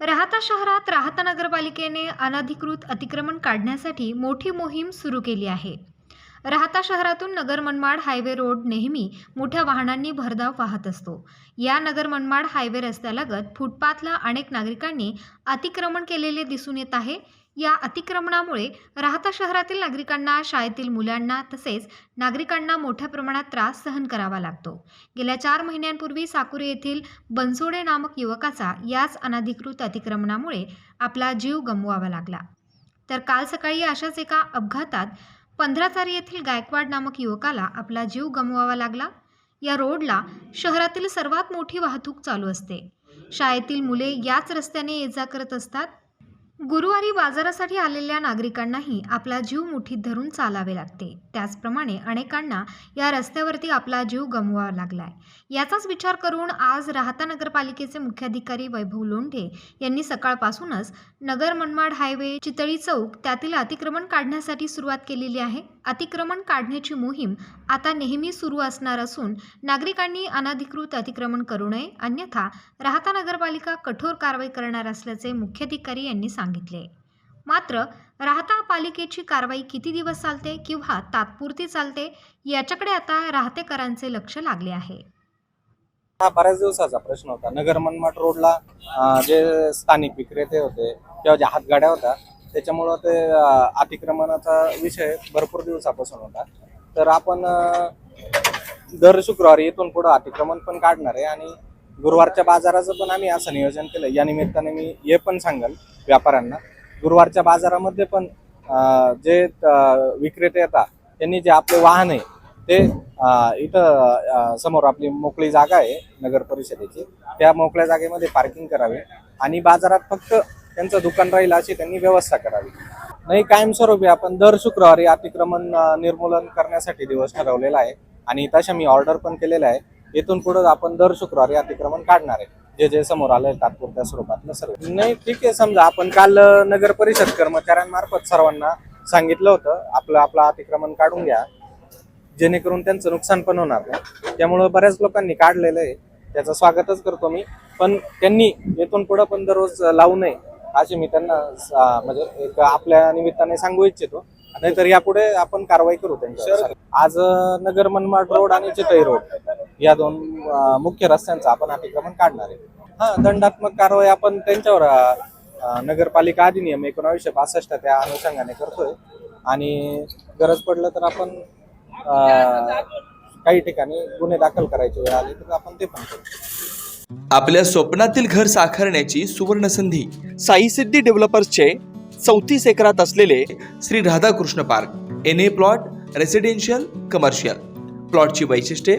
राहता शहरात राहता नगरपालिकेने अनधिकृत अतिक्रमण काढण्यासाठी मोठी मोहीम सुरू केली आहे. राहता शहरातून नगर मनमाड हायवे रोड नेहमी मोठ्या वाहनांनी भरधाव वाहत असतो. या नगर मनमाड हायवे रस्त्यालगत फुटपाथला अनेक नागरिकांनी अतिक्रमण केलेले दिसून येत आहे. या अतिक्रमणामुळे राहता शहरातील नागरिकांना शाळेतील मुलांना तसेच नागरिकांना मोठ्या प्रमाणात त्रास सहन करावा लागतो. गेल्या चार महिन्यांपूर्वी साकुरे येथील बनसोडे नामक युवकाचा याच अनधिकृत अतिक्रमणामुळे आपला जीव गमवावा लागला. तर काल सकाळी अशाच एका अपघातात पंधराचारी येथील गायकवाड नामक युवकाला आपला जीव गमवावा लागला. या रोडला शहरातील सर्वात मोठी वाहतूक चालू असते. शाळेतील मुले याच रस्त्याने ये जा करत असतात. गुरुवारी बाजारासाठी आलेल्या नागरिकांनाही आपला जीव मुठीत धरून चालावे लागते. त्याचप्रमाणे अनेकांना या रस्त्यावरती आपला जीव गमवावा लागलाय. याचाच विचार करून आज राहता नगरपालिकेचे मुख्याधिकारी वैभव लोंढे यांनी सकाळपासूनच नगर मनमाड हायवे चितळी चौक त्यातील अतिक्रमण काढण्यासाठी सुरुवात केलेली आहे. अतिक्रमण काढण्याची मोहीम आता नेहमी सुरू असणार असून नागरिकांनी अनधिकृत अतिक्रमण करू नये अन्यथा राहता नगरपालिका कठोर कारवाई करणार असल्याचे मुख्याधिकारी यांनी सांगितले. मात्र राहता पालिकेची कारवाई किती दिवस चालते किंवा तात्पुरती चालते याच्याकडे आता राहतेकरांचे लक्ष लागले आहे. हा बऱ्याच दिवसाचा प्रश्न होता. नगर मनमाट रोडला जे स्थानिक विक्रेते होते किंवा ज्या हातगाड्या होत्या त्याच्यामुळं ते अतिक्रमणाचा विषय भरपूर दिवसापासून होता. तर आपण दर शुक्रवारी इथून पुढं अतिक्रमण पण काढणार आहे आणि गुरुवारच्या बाजाराचं पण आम्ही असं नियोजन केलं. या निमित्ताने मी हे पण सांगाल व्यापाऱ्यांना. गुरुवारच्या बाजारामध्ये पण जे विक्रेते येतात त्यांनी जे आपले वाहन आहे ते इथं समोर आपली मोकळी जागा आहे नगर परिषदेची. त्या मोकळ्या जागेमध्ये पार्किंग करावे आणि बाजारात फक्त त्यांचं दुकान राहील अशी त्यांनी व्यवस्था करावी. नाही कायमस्वरूपी आपण दर शुक्रवारी अतिक्रमण निर्मूलन करण्यासाठी दिवस ठरवलेला आहे आणि तशा मी ऑर्डर पण केलेला आहे. इथून पुढे आपण दर शुक्रवारी अतिक्रमण काढणार आहे. जे जे समोर आलंय तात्पुरत्या स्वरूपातलं सर्व. नाही ठीक आहे समजा आपण काल नगर परिषद कर्मचाऱ्यांमार्फत सर्वांना सांगितलं होतं आपलं आपलं अतिक्रमण काढून घ्या. जेणेकरून त्यांचं नुकसान पण होणार नाही. त्यामुळं बऱ्याच लोकांनी काढलेलं आहे. त्याचं स्वागतच करतो मी. पण त्यांनी येथून पुढं पण दररोज लावू नये अशी मी त्यांना म्हणजे एक आपल्या निमित्ताने सांगू इच्छितो. नाहीतर यापुढे आपण कारवाई करू त्यांच्यावर. आज नगर मनमाड रोड आणि चितई रोड. या दोन मुख्य रस्त्यांचं आपण अतिक्रमण काढणार आहे. हा दंडात्मक कारवाई आपण त्यांच्यावर नगरपालिका अधिनियम एकोणावीसशे पासष्ट त्या अनुषंगाने करतोय. आणि गरज पडलं तर आपण काही ठिकाणी गुन्हे दाखल करायचे वेळ आली तर आपण ते पण करतो आपल्या स्वप्नातील घर साकारण्याची सुवर्ण संधी साई सिद्धी डेव्हलपर्सचे चौतीस एकरात असलेले Shri Radhakrishna park N A plot residential commercial प्लॉटची वैशिष्ट्ये